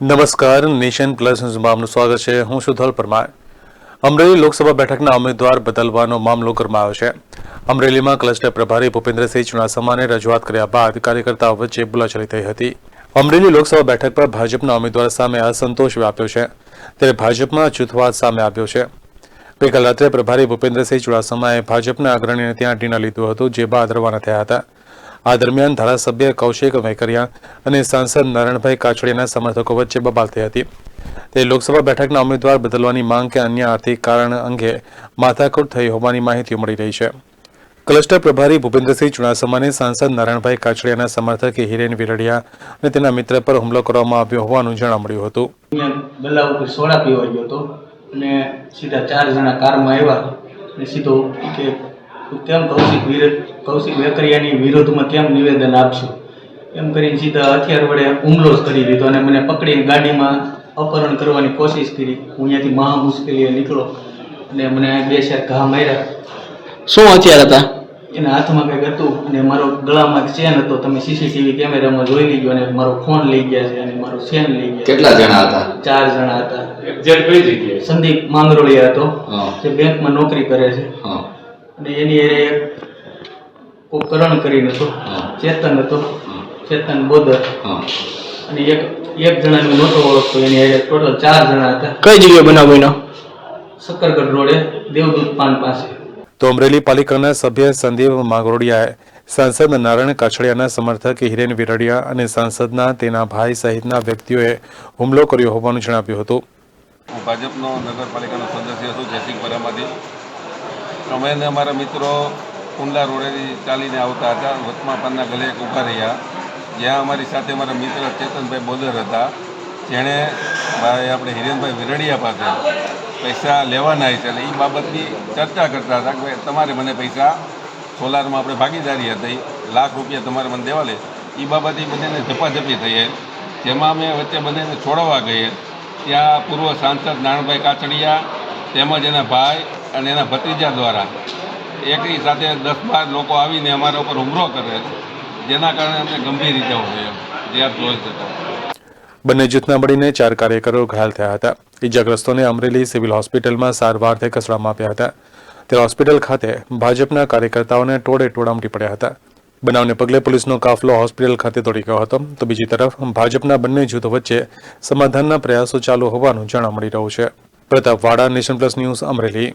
નમસ્કાર, nation plus ન્યૂઝમાં સ્વાગત છે. હું સુધલ પરમાર. અમરેલી લોકસભા બેઠકના ઉમેદવાર બદલવાનો મામલો ગરમાયો છે. અમરેલીમાં ક્લસ્ટર પ્રભારી ભૂપેન્દ્રસિંહ ચુડાસમાને રજૂઆત કર્યા બાદ કાર્યકર્તાઓ વચ્ચે બોલાચાલી થઈ હતી. અમરેલી લોકસભા બેઠક પર ભાજપના ઉમેદવાર સામે અસંતોષ વ્યાપ્યો છે. ત્યારે ભાજપમાં જૂથવાદ સામે આવ્યો છે. ગઈકાલ રાત્રે પ્રભારી ભૂપેન્દ્રસિંહ ચુડાસમાએ ભાજપના અગ્રણીને ત્યાં ડિનર લીધું હતું, જે બાદ રવાના થયા હતા. આ દરમિયાન ધારાસભ્ય કૌશિક વેકરિયા અને સાંસદ નારાયણભાઈ કાછડિયાના સમર્થકો વચ્ચે બબાલ થઈ હતી. તે લોકસભા બેઠકના ઉમેદવાર બદલવાની માંગ કે અન્ય આર્થિક કારણ અંગે માથાકૂટ થઈ હોવાની માહિતી મળી રહી છે. ક્લસ્ટર પ્રભારી ભૂપેન્દ્રસિંહ ચુડાસમાને સાંસદ નારાયણભાઈ કાછડિયાના સમર્થકે હિરેન વિરડિયા અને તેના મિત્ર પર હુમલો કરવામાં આવ્યો હોવાનું જાણવા મળ્યું હતું અને સીધા ચાર જણા કારમાં આવ્યા અને સીધો કે તું કેમ કૌશિક વિરોધ કૌશિક વેકરિયાની વિરોધમાં કેમ નિવેદન આપશું? એમ કરીને સીધા હથિયાર વડે હુમલો જ કરી દીધો અને મને પકડીને ગાડીમાં અપહરણ કરવાની કોશિશ કરી. હું અહીંયાથી મહા મુશ્કેલીએ નીકળો અને મને બે ચાર ઘા માર્યા. શું હથિયાર હતા? એના હાથમાં કંઈક હતું અને મારો ગળામાં એક ચેન હતો. તમે સીસીટીવી કેમેરામાં જોઈ લીધો અને મારો ફોન લઈ ગયા છે અને મારો ચેન લઈ ગયા કેટલા જણા હતા? ચાર જણા હતા. એક્ઝેક્ટ કઈ જગ્યાએ? સંદીપ માંગરોળિયા હતો જે બેંકમાં નોકરી કરે છે. હા. અને એની એરે એક ઉપકરણ કરીને હતો ચેતન હતો ચેતન બોદર. અને એક એક જણાને નહોતો ઓળખતો એની એરે ટોટલ ચાર જણા હતા. કઈ જગ્યાએ બનાવ બન્યો? સક્કરગઢ રોડે દેવદૂત પાન પાસે. તો અમરેલી પાલિકાના સભ્ય સંદીપ માંગરોડિયાએ સાંસદ નારાયણ કાછડિયાના સમર્થક હિરેન વિરડિયા અને સાંસદના તેના ભાઈ સહિતના વ્યક્તિઓએ હુમલો કર્યો હોવાનું જણાવ્યું હતું. હું ભાજપનો નગરપાલિકાનો સદસ્ય છું જયસિંહ પરામાંથી અમે અને અમારા મિત્રો કુંડલા રોડેથી ચાલીને આવતા હતા વચમાં પાનના ગલે એક ઊભા રહ્યા. જ્યાં અમારી સાથે અમારા મિત્ર ચેતનભાઈ બોદર હતા, જેણે ભાઈ આપણે હિરેનભાઈ વિરડિયા પાસે પૈસા લેવાના છે અને એ બાબતની ચર્ચા કરતા હતા કે ભાઈ તમારે મને પૈસા સોલારમાં આપણે ભાગીદારી હતી, લાખ રૂપિયા તમારે મને દેવા લે એ બાબતે બંનેને ઝપાઝપી થઈ જેમાં અમે વચ્ચે બંનેને છોડવા ગઈએ ત્યાં પૂર્વ સાંસદ નાણભાઈ કાચડિયા તેમજ એના ભાઈ અને એના ભત્રીજા દ્વારા એકની સાથે દસ બાર લોકો આવીને અમારા ઉપર હુમલો કરે જેના કારણે અમને ગંભીર થઈ જે આપ જોઈ શકો. બંને જૂથના મળીને ચાર કાર્યકરો ઘાયલ થયા હતા. ઇજાગ્રસ્તોને અમરેલી સિવિલ હોસ્પિટલમાં સારવારથી ખસેડવામાં આપ્યા હતા. ત્યારે હોસ્પિટલ ખાતે ભાજપના કાર્યકર્તાઓને ટોળે ટોળા ઉમટી પડ્યા હતા. બનાવને પગલે પોલીસનો કાફલો હોસ્પિટલ ખાતે દોડી ગયો હતો. તો બીજી તરફ, ભાજપના બંને જૂથો વચ્ચે સમાધાનના પ્રયાસો ચાલુ હોવાનું જાણવા મળી રહ્યું છે. પ્રતાપ વાડા નેશન પ્લસ ન્યૂઝ અમરેલી.